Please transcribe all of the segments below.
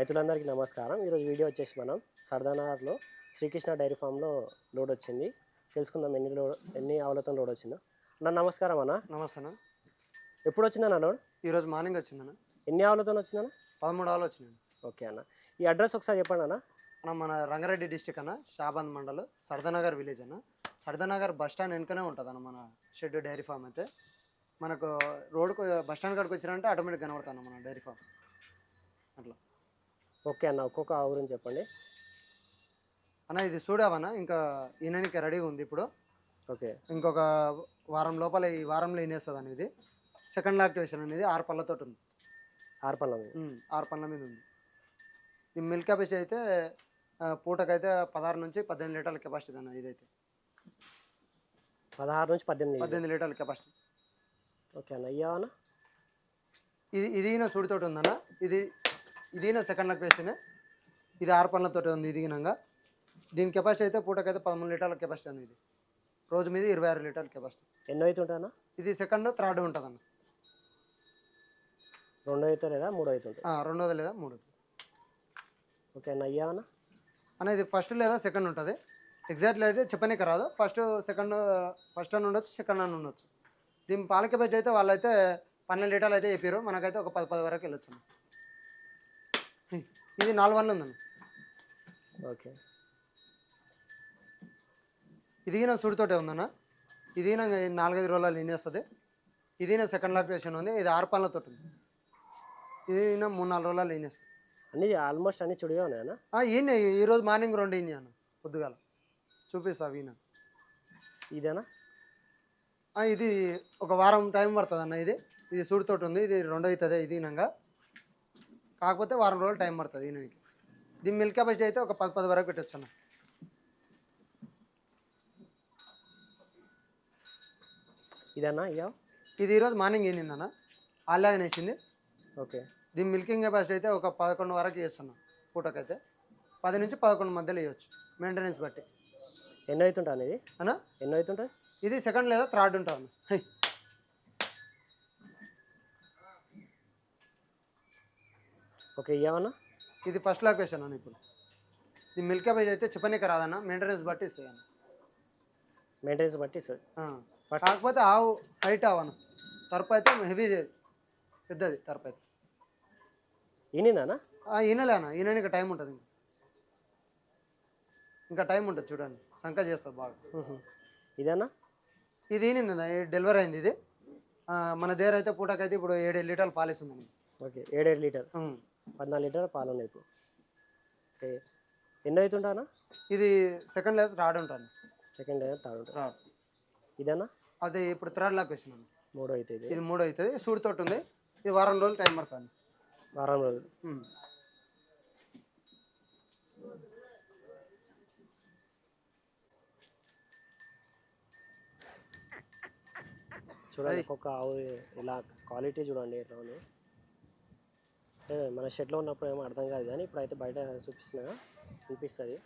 రైతులందరికీ నమస్కారం. ఈరోజు వీడియో వచ్చేసి మనం సర్దానార్లో శ్రీకృష్ణ డైరీ ఫామ్లో లోడ్ వచ్చింది. తెలుసుకుందాం ఎన్ని లోడ్ ఎన్ని ఆవులతో లోడ్ వచ్చిందో. అన్న నమస్కారం అన్న. నమస్తే అన్న. ఎప్పుడు వచ్చిందన్న లోడ్? ఈరోజు మార్నింగ్ వచ్చిందన్న ఎన్ని ఆవులతో వచ్చిందన్న? పదమూడు ఆవులు వచ్చినాయి ఓకే అన్న. ఈ అడ్రస్ ఒకసారి చెప్పండి అన్న. అన్న మన రంగారెడ్డి డిస్టిక్ అన్న షాబాద్ మండల్ సర్దనగర్ విలేజ్ అన్న. సర్దనగర్ బస్ స్టాండ్ వెనుకనే ఉంటుంది అన్న మన షెడ్ డైరీ ఫామ్ అయితే. మనకు రోడ్కు బస్ స్టాండ్ కాడికి వచ్చినారంటే ఆటోమేటిక్ కనబడుతుంది మన డైరీ ఫామ్. అట్లా. ఓకే అన్న ఒక్కొక్క ఆవు గురించి చెప్పండి. అన్న ఇది చూడావన్న ఇంకా ఈయనకి రెడీగా ఉంది ఇప్పుడు. ఓకే. ఇంకొక వారం లోపల ఈ వారంలో ఈనేస్తుంది అన్న ఇది. సెకండ్ లాక్టివేషన్ అనేది ఆరు పళ్ళతో ఉంది. ఆర్పల్ల మీద ఉమ్, ఆరు పళ్ళ మీద ఉంది. ఈ మిల్క్ కెపాసిటీ అయితే ఆ, పూటకైతే పదహారు నుంచి పద్దెనిమిది లీటర్ల కెపాసిటీ అన్న ఇదైతే. పదహారు నుంచి పద్దెనిమిది పద్దెనిమిది లీటర్ల కెపాసిటీ ఓకే అన్న అయ్యా అన్న? ఇది ఇది ఈయన సూడితోటి ఉందన్న. ఇది ఇది ఈయన సెకండ్ లొకేషన్ ఇది ఆరు ఉంది ఇది ఈయనంగా దీని కెపాసిటీ అయితే పూటకైతే పదమూడు లీటర్ల కెపాసిటీ అన్న ఇది. రోజు మీద ఇరవై ఆరు లీటర్ల కెపాసిటీ ఎన్నో అవుతుంటా అన్న ఇది సెకండ్ థర్డ్ ఉంటుంది అన్న రెండో అవుతా లేదా మూడో ఆ, రెండోది లేదా మూడోది. ఓకే అన్న అయ్యా అన్న. అన్న ఇది ఫస్ట్ లేదా సెకండ్ ఉంటుంది? ఎగ్జాక్ట్లీ అయితే చెప్పనీకి రాదు. ఫస్ట్ సెకండ్ ఫస్ట్ అని ఉండొచ్చు సెకండ్ అని ఉండొచ్చు. దీని పాల కెపాసిటీ అయితే వాళ్ళైతే పన్నెండు లీటర్లు అయితే చెప్పారు మనకైతే ఒక పది పది వరకు వెళ్ళొచ్చు అన్న. ఇది నాలుగు వందలు ఉందన్న ఓకే. ఇది నా సుడితోటే ఉందన్న. ఇది నా నాలుగైదు రోజులు తినేస్తుంది ఇది నా సెకండ్ లాక్టేషన్ ఉంది. ఇది ఆరు పళ్ళతో ఉంది. ఇది నా మూడు నాలుగు రోజులు తినేస్తుంది అన్ని ఆల్మోస్ట్ అన్ని చుడిగా ఉన్నాయి అన్న ఈయన ఈరోజు మార్నింగ్ రెండు ఈయన అన్న పొద్దుగాల. చూపిస్తా ఈయన ఇదేనా? ఇది ఒక వారం టైం పడుతుంది అన్న ఇది ఇది సూడితోటి ఉంది. ఇది రెండు అవుతుంది ఇది ఈనంగా కాకపోతే వారం రోజులు టైం పడుతుంది ఈయనకి దీని మిల్క్ కెపాసిటీ అయితే ఒక పది పది వరకు పెట్టచ్చు అన్న ఇదన్నా అయ్యా ఇది ఈరోజు మార్నింగ్ ఏందిందన్న ఆల్లాగనే వేసింది. ఓకే. దీని మిల్కింగ్ కెపాసిటీ అయితే ఒక పదకొండు వరకు ఇవ్వచ్చు అన్న పూటకైతే. పది నుంచి పదకొండు మధ్యలో ఇవ్వచ్చు మెయింటెనెన్స్ బట్టి. ఎన్నో అవుతుంటా అనేది అన్న? ఎన్నో అవుతుంటుంది ఇది సెకండ్ లేదా థర్డ్ ఉంటుంది అన్న హై. ఓకే ఇయ్యామన్నా ఇది ఫస్ట్ లొకేషన్ అన్న ఇప్పుడు. ఈ మిల్క్ కెపాసిటీ అయితే చెప్పనీకి రాదన్న మెయింటెనెన్స్ బట్టి అన్న. మెయింటెనెన్స్ బట్టి. First- కాకపోతే ఆవు హైట్ అవన్న తరపు అయితే హెవీ పెద్దది తరపు అయితే. ఈనిందానా ఈనలే అన్న. ఈయనకి టైం ఉంటుంది ఇంకా. ఇంకా టైం ఉంటుంది చూడండి. సంక చేస్తుంది బాగా. ఇదేనా ఇది ఈనింది డెలివరీ అయింది ఇది. మన దగ్గర అయితే పూటకైతే ఇప్పుడు ఏడు లీటర్లు పాలిస్తుంది ఓకే ఏడేడు లీటర్. పద్నాలుగు లీటర్ పాలు ఉన్నాయి ఇప్పుడు. ఓకే. ఎన్నో అవుతుంటానా ఇది సెకండ్ లేదా థర్డ్ ఉంటుంది సెకండ్ థర్డ్ ఉంటుంది థర్డ్ ఇదేనా? అది ఇప్పుడు థర్డ్ లాక్ వేసినాను మూడో అవుతుంది ఇది మూడు అవుతుంది సూడి తోటి ఉంది ఇది వారం రోజులు టైం పడుతుంది. వారం రోజులు. చూడండి ఒక్కొక్క ఆవు ఇలా క్వాలిటీ చూడండి ఎట్లా ఉంది. అంటే మన షెడ్లో ఉన్నప్పుడు ఏమో అర్థం కాదు కానీ ఇప్పుడైతే బయట చూపిస్తున్నా వినిపిస్తుంది.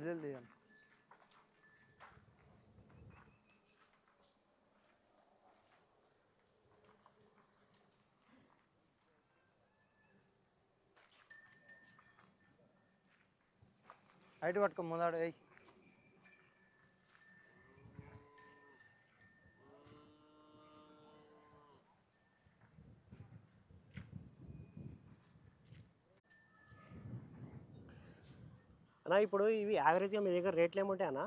జల్దీ తీయాలి హైట్ పట్టుకో ముందాడు ఏయ్ అన్నా ఇప్పుడు ఇవి యావరేజ్గా మీ దగ్గర రేట్లు ఏముంటాయి అన్న?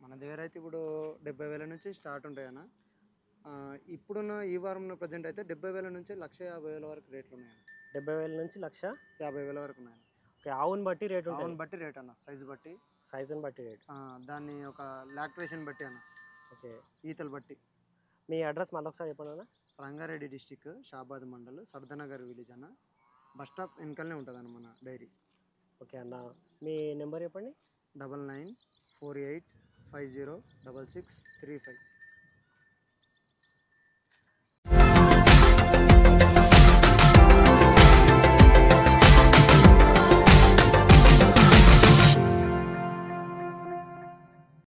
మన దగ్గర అయితే ఇప్పుడు డెబ్బై వేల నుంచి స్టార్ట్ ఉంటాయి అన్న. ఇప్పుడున్న ఈ వారం ప్రజెంట్ అయితే డెబ్బై వేల నుంచి లక్ష యాభై వేల వరకు రేట్లు ఉన్నాయి డెబ్బై వేల నుంచి లక్ష యాభై వేల వరకు ఉన్నాయి ఓకే ఆవుని బట్టి రేట్ ఆవుని బట్టి రేట్ అన్న సైజు బట్టి. సైజుని బట్టి రేట్. దాన్ని ఒక లాక్టివేషన్ బట్టి అన్న. ఓకే. ఈతలు బట్టి. మీ అడ్రస్ మళ్ళీ ఒకసారి చెప్పండి అన్న. రంగారెడ్డి డిస్టిక్ షాబాద్ మండల్ సర్దనగర్ విలేజ్ అన్న. బస్ స్టాప్ వెనకలనే ఉంటుంది అన్న మన డైరీ. ఓకే అన్న. మీ నెంబర్ చెప్పండి. Double nine four eight five zero double six three five.